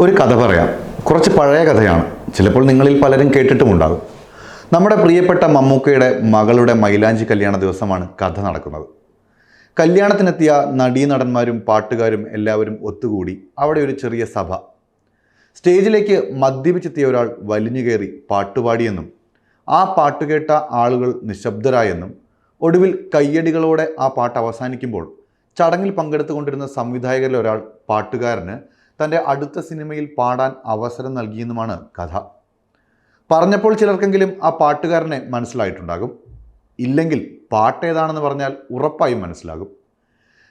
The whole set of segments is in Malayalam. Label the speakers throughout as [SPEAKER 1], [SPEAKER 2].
[SPEAKER 1] ഒരു കഥ പറയാം. കുറച്ച് പഴയ കഥയാണ്. ചിലപ്പോൾ നിങ്ങളിൽ പലരും കേട്ടിട്ടുമുണ്ടാകും. നമ്മുടെ പ്രിയപ്പെട്ട മമ്മൂക്കയുടെ മകളുടെ മൈലാഞ്ചി കല്യാണ ദിവസമാണ് കഥ നടക്കുന്നത്. കല്യാണത്തിനെത്തിയ നടീനടന്മാരും പാട്ടുകാരും എല്ലാവരും ഒത്തുകൂടി അവിടെ ഒരു ചെറിയ സഭ. സ്റ്റേജിലേക്ക് മദ്യപിച്ചെത്തിയ ഒരാൾ വലിഞ്ഞു കയറി പാട്ടുപാടിയെന്നും ആ പാട്ട് കേട്ട ആളുകൾ നിശബ്ദരായെന്നും ഒടുവിൽ കയ്യടികളോടെ ആ പാട്ട് അവസാനിക്കുമ്പോൾ ചടങ്ങിൽ പങ്കെടുത്തുകൊണ്ടിരുന്ന സംവിധായകരിൽ ഒരാൾ പാട്ടുകാരന് തന്റെ അടുത്ത സിനിമയിൽ പാടാൻ അവസരം നൽകിയെന്നുമാണ് കഥ. പറഞ്ഞപ്പോൾ ചിലർക്കെങ്കിലും ആ പാട്ടുകാരനെ മനസ്സിലായിട്ടുണ്ടാകും. ഇല്ലെങ്കിൽ പാട്ടേതാണെന്ന് പറഞ്ഞാൽ ഉറപ്പായും മനസ്സിലാകും.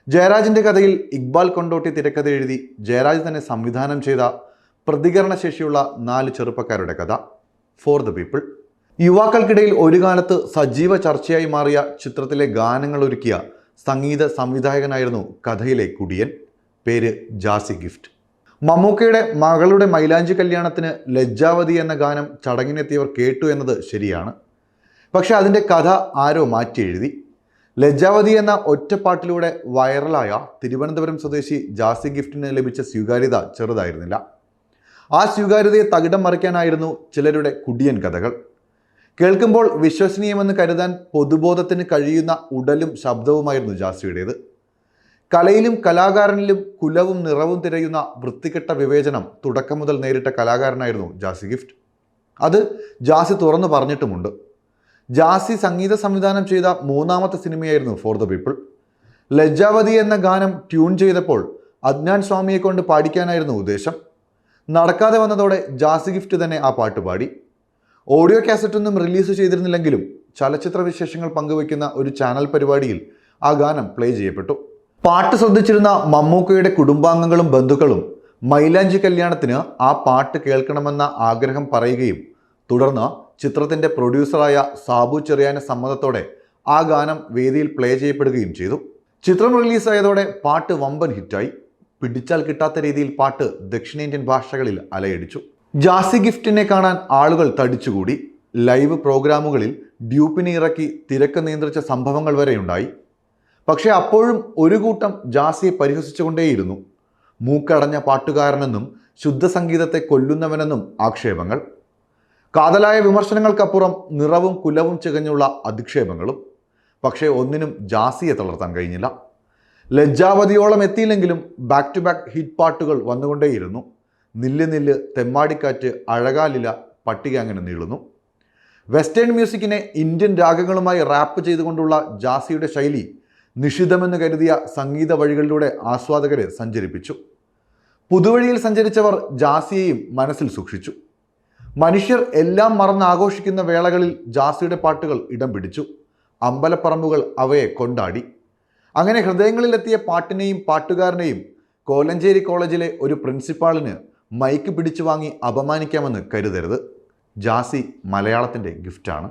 [SPEAKER 1] ജയരാജിന്റെ കഥയിൽ ഇക്ബാൽ കൊണ്ടോട്ടി തിരക്കഥ എഴുതി ജയരാജ് തന്നെ സംവിധാനം ചെയ്ത പ്രതികരണശേഷിയുള്ള നാല് ചെറുപ്പക്കാരുടെ കഥ ഫോർ ദ പീപ്പിൾ യുവാക്കൾക്കിടയിൽ ഒരു കാലത്ത് സജീവ ചർച്ചയായി മാറിയ ചിത്രത്തിലെ ഗാനങ്ങൾ ഒരുക്കിയ സംഗീത സംവിധായകനായിരുന്നു കഥയിലെ കുടിയൻ. പേര് ജാസി ഗിഫ്റ്റ്. മമ്മൂക്കയുടെ മകളുടെ മൈലാഞ്ചി കല്യാണത്തിന് ലജ്ജാവതി എന്ന ഗാനം ചടങ്ങിനെത്തിയവർ കേട്ടു എന്നത് ശരിയാണ്. പക്ഷെ അതിന്റെ കഥ ആരോ മാറ്റി എഴുതി ലജ്ജാവതി എന്ന ഒറ്റപ്പാട്ടിലൂടെ വൈറലായ തിരുവനന്തപുരം സ്വദേശി ജാസി ഗിഫ്റ്റിന് ലഭിച്ച സ്വീകാര്യത ചെറുതായിരുന്നില്ല. ആ സ്വീകാര്യതയെ തകിടം മറിക്കാനായിരുന്നു ചിലരുടെ കുടിയൻ കഥകൾ. കേൾക്കുമ്പോൾ വിശ്വസനീയമെന്ന് കരുതാൻ പൊതുബോധത്തിന് കഴിയുന്ന ഉടലും ശബ്ദവുമായിരുന്നു ജാസിയുടേത്. കലയിലും കലാകാരനിലും കുലവും നിറവും തിരയുന്ന വൃത്തികെട്ട വിവേചനം തുടക്കം മുതൽ നേരിട്ട കലാകാരനായിരുന്നു ജാസി ഗിഫ്റ്റ്. അത് ജാസി തുറന്നു പറഞ്ഞിട്ടുമുണ്ട്. ജാസി സംഗീത സംവിധാനം ചെയ്ത മൂന്നാമത്തെ സിനിമയായിരുന്നു ഫോർ ദ പീപ്പിൾ ലജ്ജാവതി എന്ന ഗാനം ട്യൂൺ ചെയ്തപ്പോൾ അജ്ഞാൻ സ്വാമിയെ കൊണ്ട് പാടിക്കാനായിരുന്നു ഉദ്ദേശം. നടക്കാതെ വന്നതോടെ ജാസി ഗിഫ്റ്റ് തന്നെ ആ പാട്ട് പാടി. ഓഡിയോ കാസറ്റൊന്നും റിലീസ് ചെയ്തിരുന്നില്ലെങ്കിലും ചലച്ചിത്ര വിശേഷങ്ങൾ പങ്കുവയ്ക്കുന്ന ഒരു ചാനൽ പരിപാടിയിൽ ആ ഗാനം പ്ലേ ചെയ്യപ്പെട്ടു. പാട്ട് ശ്രദ്ധിച്ചിരുന്ന മമ്മൂക്കയുടെ കുടുംബാംഗങ്ങളും ബന്ധുക്കളും മൈലാഞ്ചി കല്യാണത്തിന് ആ പാട്ട് കേൾക്കണമെന്ന ആഗ്രഹം പറയുകയും തുടർന്ന് ചിത്രത്തിന്റെ പ്രൊഡ്യൂസറായ സാബു ചെറിയാന്റെ സമ്മതത്തോടെ ആ ഗാനം വേദിയിൽ പ്ലേ ചെയ്യപ്പെടുകയും ചെയ്തു. ചിത്രം റിലീസായതോടെ പാട്ട് വമ്പൻ ഹിറ്റായി. പിടിച്ചാൽ കിട്ടാത്ത രീതിയിൽ പാട്ട് ദക്ഷിണേന്ത്യൻ ഭാഷകളിൽ അലയടിച്ചു. ജാസി ഗിഫ്റ്റിനെ കാണാൻ ആളുകൾ തടിച്ചുകൂടി. ലൈവ് പ്രോഗ്രാമുകളിൽ ഡ്യൂപ്പിനെ ഇറക്കി തിരക്ക് നിയന്ത്രിച്ച സംഭവങ്ങൾ വരെയുണ്ടായി പക്ഷേ അപ്പോഴും ഒരു കൂട്ടം ജാസിയെ പരിഹസിച്ചുകൊണ്ടേയിരുന്നു. മൂക്കടഞ്ഞ പാട്ടുകാരനെന്നും ശുദ്ധസംഗീതത്തെ കൊല്ലുന്നവനെന്നും ആക്ഷേപങ്ങൾ. കാതലായ വിമർശനങ്ങൾക്കപ്പുറം നിറവും കുലവും ചികഞ്ഞുള്ള അധിക്ഷേപങ്ങളും. പക്ഷേ ഒന്നിനും ജാസിയെ തളർത്താൻ കഴിഞ്ഞില്ല. ലജ്ജാവതിയോളം എത്തിയില്ലെങ്കിലും ബാക്ക് ടു ബാക്ക് ഹിറ്റ് പാട്ടുകൾ വന്നുകൊണ്ടേയിരുന്നു. നില്ല് നില്ല് തെമ്മാടിക്കാറ്റ് അഴകാലില പട്ടിക അങ്ങനെ നീളുന്നു. വെസ്റ്റേൺ മ്യൂസിക്കിനെ ഇന്ത്യൻ രാഗങ്ങളുമായി റാപ്പ് ചെയ്തുകൊണ്ടുള്ള ജാസിയുടെ ശൈലി നിഷിദ്ധമെന്ന് കരുതിയ സംഗീത വഴികളിലൂടെ ആസ്വാദകരെ സഞ്ചരിപ്പിച്ചു. പുതുവഴിയിൽ സഞ്ചരിച്ചവർ ജാസിയെയും മനസ്സിൽ സൂക്ഷിച്ചു. മനുഷ്യർ എല്ലാം മറന്നാഘോഷിക്കുന്ന വേളകളിൽ ജാസിയുടെ പാട്ടുകൾ ഇടം പിടിച്ചു. അമ്പലപ്പറമ്പുകൾ അവയെ കൊണ്ടാടി. അങ്ങനെ ഹൃദയങ്ങളിലെത്തിയ പാട്ടിനെയും പാട്ടുകാരനെയും കോലഞ്ചേരി കോളേജിലെ ഒരു പ്രിൻസിപ്പാളിന് മൈക്ക് പിടിച്ചു വാങ്ങി അപമാനിക്കാമെന്ന് കരുതരുത്. ജാസി മലയാളത്തിന്റെ ഗിഫ്റ്റാണ്.